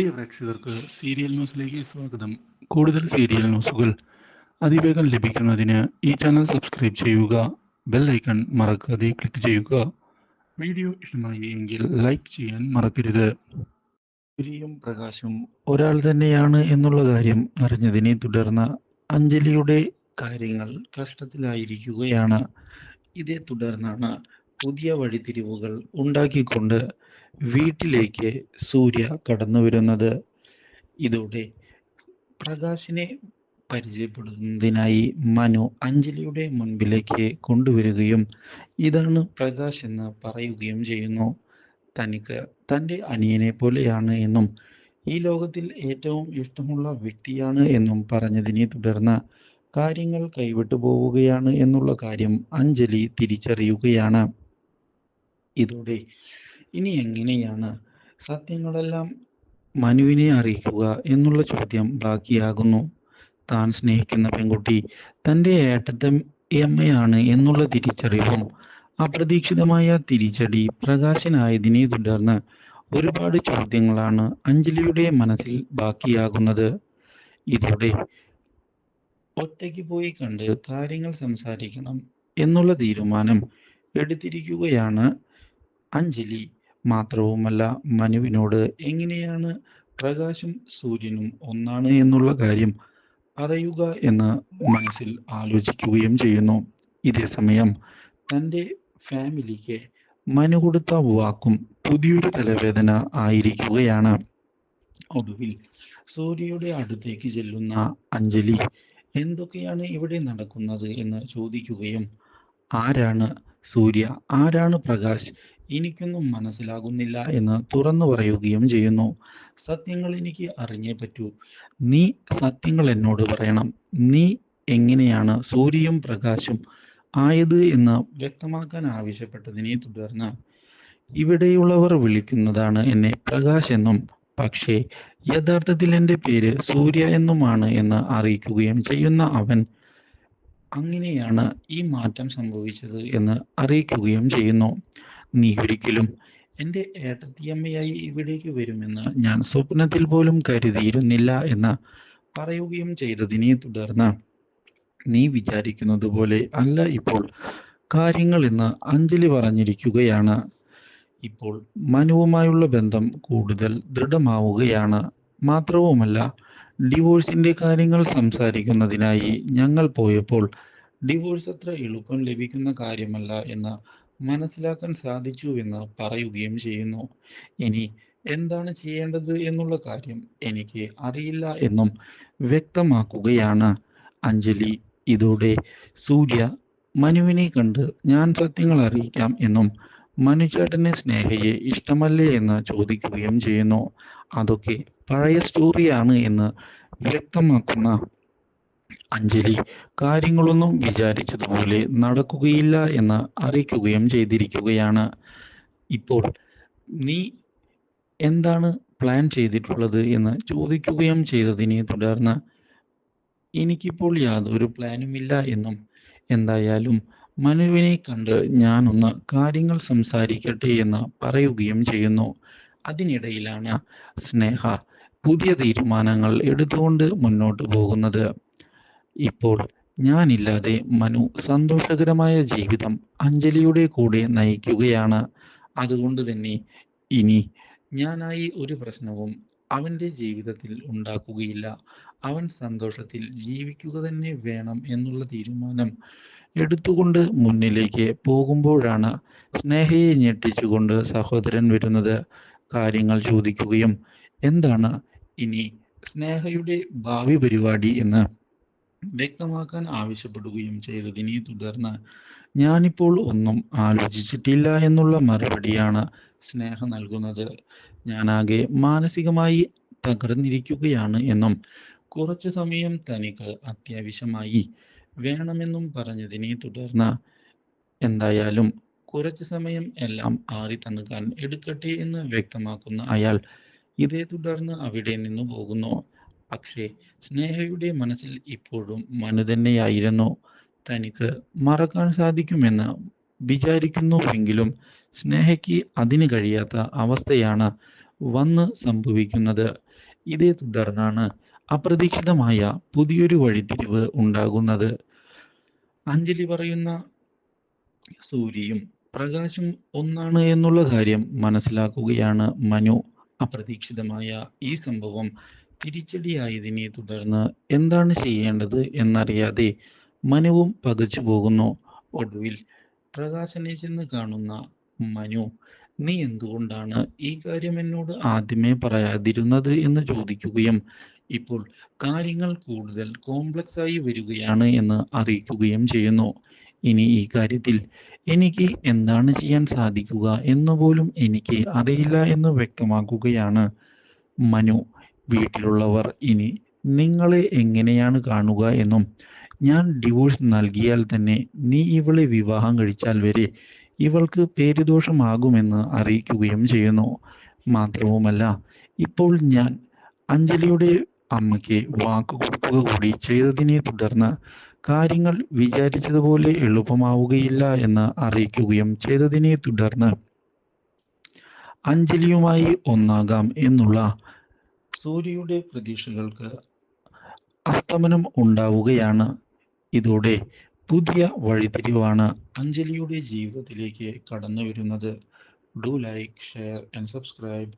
പ്രിയ പ്രേക്ഷകർക്ക് സീരിയൽ ന്യൂസിലേക്ക് സ്വാഗതം. കൂടുതൽ സീരിയൽ ന്യൂസുകൾ അതിവേഗം ലഭിക്കുന്നതിന് ഈ ചാനൽ സബ്സ്ക്രൈബ് ചെയ്യുക ബെൽ ഐക്കൺ മറക്കാതെ ക്ലിക്ക് ചെയ്യുക. വീഡിയോ ഇഷ്ടമായി എങ്കിൽ ലൈക്ക് ചെയ്യാൻ മറക്കരുത്. ഗിരിയും പ്രകാശും ഒരാൾ തന്നെയാണ് എന്നുള്ള കാര്യം അറിഞ്ഞതിനെ തുടർന്ന് അഞ്ജലിയുടെ കാര്യങ്ങൾ കഷ്ടത്തിലായിരിക്കുകയാണ്. ഇതേ തുടർന്നാണ് പുതിയ വഴിത്തിരിവുകൾ ഉണ്ടാക്കിക്കൊണ്ട് വീട്ടിലേക്ക് സൂര്യ കടന്നു വരുന്നത്. ഇതോടെ പ്രകാശിനെ പരിചയപ്പെടുന്നതിനായി മനു അഞ്ജലിയുടെ മുൻപിലേക്ക് കൊണ്ടുവരികയും ഇതാണ് പ്രകാശ് എന്ന് പറയുകയും ചെയ്യുന്നു. തനിക്ക് തന്റെ അനിയനെ പോലെയാണ് എന്നും ഈ ലോകത്തിൽ ഏറ്റവും ഇഷ്ടമുള്ള വ്യക്തിയാണ് എന്നും പറഞ്ഞതിനെ തുടർന്ന് കാര്യങ്ങൾ കൈവിട്ടു പോവുകയാണ് എന്നുള്ള കാര്യം അഞ്ജലി തിരിച്ചറിയുകയാണ്. ഇതോടെ. ഇനി എങ്ങനെയാണ് സത്യങ്ങളെല്ലാം മനുവിനെ അറിയിക്കുക എന്നുള്ള ചോദ്യം ബാക്കിയാകുന്നു. താൻ സ്നേഹിക്കുന്ന പെൺകുട്ടി തന്റെ ഏട്ടത്തമ്മയാണ് എന്നുള്ള തിരിച്ചറിവും അപ്രതീക്ഷിതമായ തിരിച്ചടി പ്രകാശനായതിനെ തുടർന്ന് ഒരുപാട് ചോദ്യങ്ങളാണ് അഞ്ജലിയുടെ മനസ്സിൽ ബാക്കിയാകുന്നത്. ഇതോടെ ഒറ്റയ്ക്ക് പോയി കണ്ട് കാര്യങ്ങൾ സംസാരിക്കണം എന്നുള്ള തീരുമാനം എടുത്തിരിക്കുകയാണ് അഞ്ജലി മാത്രവുമല്ല മനുവിനോട് എങ്ങനെയാണ് പ്രകാശും സൂര്യനും ഒന്നാണ് എന്നുള്ള കാര്യം അറിയുക എന്ന് മനസ്സിൽ ആലോചിക്കുകയും ചെയ്യുന്നു. ഇതേ സമയം തന്റെ ഫാമിലിക്ക് മനു കൊടുത്ത വാക്കും പുതിയൊരു തലവേദന ആയിരിക്കുകയാണ്. ഒടുവിൽ സൂര്യയുടെ അടുത്തേക്ക് ചെല്ലുന്ന അഞ്ജലി എന്തൊക്കെയാണ് ഇവിടെ നടക്കുന്നത്? എന്ന് ചോദിക്കുകയും ആരാണ്? സൂര്യ ആരാണ് പ്രകാശ്? എനിക്കൊന്നും മനസ്സിലാകുന്നില്ല എന്ന് തുറന്നു പറയുകയും ചെയ്യുന്നു. സത്യങ്ങൾ എനിക്ക് അറിഞ്ഞേ പറ്റൂ. നീ സത്യങ്ങൾ എന്നോട് പറയണം. നീ എങ്ങനെയാണ് സൂര്യയും പ്രകാശം ആയത് എന്ന് വ്യക്തമാക്കാൻ ആവശ്യപ്പെട്ടതിനെ തുടർന്ന് ഇവിടെയുള്ളവർ വിളിക്കുന്നതാണ് എന്നെ പ്രകാശ് എന്നും പക്ഷേ യഥാർത്ഥത്തിൽ എന്റെ പേര് സൂര്യ എന്നുമാണ് എന്ന് അറിയിക്കുകയും ചെയ്യുന്ന അവൻ അങ്ങനെയാണ് ഈ മാറ്റം സംഭവിച്ചത് എന്ന് അറിയിക്കുകയും ചെയ്യുന്നു. നീ ഒരിക്കലും എന്റെ ഏട്ടത്തിയമ്മയായി ഇവിടേക്ക് വരുമെന്ന് ഞാൻ സ്വപ്നത്തിൽ പോലും കരുതിയിരുന്നില്ല എന്ന് പറയുകയും ചെയ്തതിനെ തുടർന്ന് നീ വിചാരിക്കുന്നത് പോലെ അല്ല ഇപ്പോൾ കാര്യങ്ങൾ എന്ന് അഞ്ജലി പറഞ്ഞിരിക്കുകയാണ്. ഇപ്പോൾ മനുവുമായുള്ള ബന്ധം കൂടുതൽ ദൃഢമാവുകയാണ്. മാത്രവുമല്ല ഡിവോഴ്സിന്റെ കാര്യങ്ങൾ സംസാരിക്കുന്നതിനായി ഞങ്ങൾ പോയപ്പോൾ ഡിവോഴ്സ് അത്ര എളുപ്പം ലഭിക്കുന്ന കാര്യമല്ല എന്ന് മനസ്സിലാക്കാൻ സാധിച്ചു എന്ന് പറയുകയും ചെയ്യുന്നു. ഇനി എന്താണ് ചെയ്യേണ്ടത് എന്നുള്ള കാര്യം എനിക്ക് അറിയില്ല എന്നും വ്യക്തമാക്കുകയാണ് അഞ്ജലി. ഇതോടെ സൂര്യ മനുവിനെ കണ്ട് ഞാൻ സത്യങ്ങൾ അറിയിക്കാം എന്നും മനുചേട്ടനെ സ്നേഹയെ ഇഷ്ടമല്ലേ എന്ന് ചോദിക്കുകയും ചെയ്യുന്നു. അതൊക്കെ പഴയ സ്റ്റോറിയാണ് എന്ന് വ്യക്തമാക്കുന്ന അഞ്ജലി കാര്യങ്ങളൊന്നും വിചാരിച്ചതുപോലെ നടക്കുകയില്ല എന്ന് അറിയിക്കുകയും ചെയ്തിരിക്കുകയാണ്. ഇപ്പോൾ നീ എന്താണ് പ്ലാൻ ചെയ്തിട്ടുള്ളത് എന്ന് ചോദിക്കുകയും ചെയ്തതിനെ തുടർന്ന് എനിക്കിപ്പോൾ യാതൊരു പ്ലാനുമില്ല എന്നും എന്തായാലും മനുവിനെ കണ്ട് ഞാനൊന്ന് കാര്യങ്ങൾ സംസാരിക്കട്ടെ എന്ന് പറയുകയും ചെയ്യുന്നു. അതിനിടയിലാണ് സ്നേഹ പുതിയ തീരുമാനങ്ങൾ എടുത്തുകൊണ്ട് മുന്നോട്ട് പോകുന്നത്. ഇപ്പോൾ ഞാനില്ലാതെ മനു സന്തോഷകരമായ ജീവിതം അഞ്ജലിയുടെ കൂടെ നയിക്കുകയാണ്. അതുകൊണ്ട് തന്നെ ഇനി ഞാനായി ഒരു പ്രശ്നവും അവന്റെ ജീവിതത്തിൽ ഉണ്ടാക്കുകയില്ല. അവൻ സന്തോഷത്തിൽ ജീവിക്കുക തന്നെ വേണം എന്നുള്ള തീരുമാനം എടുത്തുകൊണ്ട് മുന്നിലേക്ക് പോകുമ്പോഴാണ് സ്നേഹയെ ഞെട്ടിച്ചുകൊണ്ട് സഹോദരൻ വരുന്നത്. കാര്യങ്ങൾ ചോദിക്കുകയും എന്താണ് ഇനി സ്നേഹയുടെ ഭാവി പരിപാടി എന്ന് വ്യക്തമാക്കാൻ ആവശ്യപ്പെടുകയും ചെയ്തതിനെ തുടർന്ന് ഞാനിപ്പോൾ ഒന്നും ആലോചിച്ചിട്ടില്ല എന്നുള്ള മറുപടിയാണ് സ്നേഹ നൽകുന്നത്. ഞാനാകെ മാനസികമായി തകർന്നിരിക്കുകയാണ് എന്നും കുറച്ചു സമയം തനിക്ക് അത്യാവശ്യമായി വേണമെന്നും പറഞ്ഞതിനെ തുടർന്ന് എന്തായാലും കുറച്ച് സമയം എല്ലാം ആറി തന്നുകാൻ എടുക്കട്ടെ എന്ന് വ്യക്തമാക്കുന്ന അയാൾ ഇതേ തുടർന്ന് അവിടെ നിന്ന് പോകുന്നു. പക്ഷേ സ്നേഹയുടെ മനസ്സിൽ ഇപ്പോഴും മനു തന്നെയായിരുന്നു തനിക്ക് മറക്കാൻ സാധിക്കുമെന്ന് വിചാരിക്കുന്നുവെങ്കിലും സ്നേഹയ്ക്ക് അതിന് കഴിയാത്ത അവസ്ഥയാണ് വന്ന് സംഭവിക്കുന്നത്. ഇതേ തുടർന്നാണ് അപ്രതീക്ഷിതമായ പുതിയൊരു വഴിത്തിരിവ് ഉണ്ടാകുന്നത്. അഞ്ജലി പറയുന്ന സൂര്യയും പ്രകാശം ഒന്നാണ് എന്നുള്ള കാര്യം മനസ്സിലാക്കുകയാണ് മനു. അപ്രതീക്ഷിതമായ ഈ സംഭവം തിരിച്ചടിയായതിനെ തുടർന്ന് എന്താണ് ചെയ്യേണ്ടത് എന്നറിയാതെ മനുവും പകച്ചു പോകുന്നു. ഒടുവിൽ പ്രകാശനെ ചെന്ന് കാണുന്ന മനു നീ എന്തുകൊണ്ടാണ് ഈ കാര്യം എന്നോട് ആദ്യമേ പറയാതിരുന്നത്? എന്ന് ചോദിക്കുകയും ഇപ്പോൾ കാര്യങ്ങൾ കൂടുതൽ കോംപ്ലക്സ് ആയി വരികയാണ് എന്ന് അറിയിക്കുകയും ചെയ്യുന്നു. ഇനി ഈ കാര്യത്തിൽ എനിക്ക് എന്താണ് ചെയ്യാൻ സാധിക്കുക എന്ന് പോലും എനിക്ക് അറിയില്ല എന്ന് വ്യക്തമാക്കുകയാണ് മനു. വീട്ടിലുള്ളവർ ഇനി നിങ്ങളെ എങ്ങനെയാണ് കാണുക എന്നും ഞാൻ ഡിവോഴ്സ് നൽകിയാൽ തന്നെ നീ ഇവളെ വിവാഹം കഴിച്ചാൽ വരെ ഇവൾക്ക് പേരുദോഷമാകുമെന്ന് അറിയിക്കുകയും ചെയ്യുന്നു. മാത്രവുമല്ല ഇപ്പോൾ ഞാൻ അഞ്ജലിയുടെ അമ്മയ്ക്ക് വാക്ക് കൊടുക്കുക കൂടി ചെയ്തതിനെ തുടർന്ന് കാര്യങ്ങൾ വിചാരിച്ചതുപോലെ എളുപ്പമാവുകയില്ല എന്ന് അറിയിക്കുകയും ചെയ്തതിനെ തുടർന്ന് അഞ്ജലിയുമായി ഒന്നാകാം എന്നുള്ള സൂര്യയുടെ പ്രതീക്ഷകൾക്ക് അസ്തമനം ഉണ്ടാവുകയാണ്. ഇതോടെ പുതിയ വഴിത്തിരിവാണ് അഞ്ജലിയുടെ ജീവിതത്തിലേക്ക് കടന്നു വരുന്നത് do like share and subscribe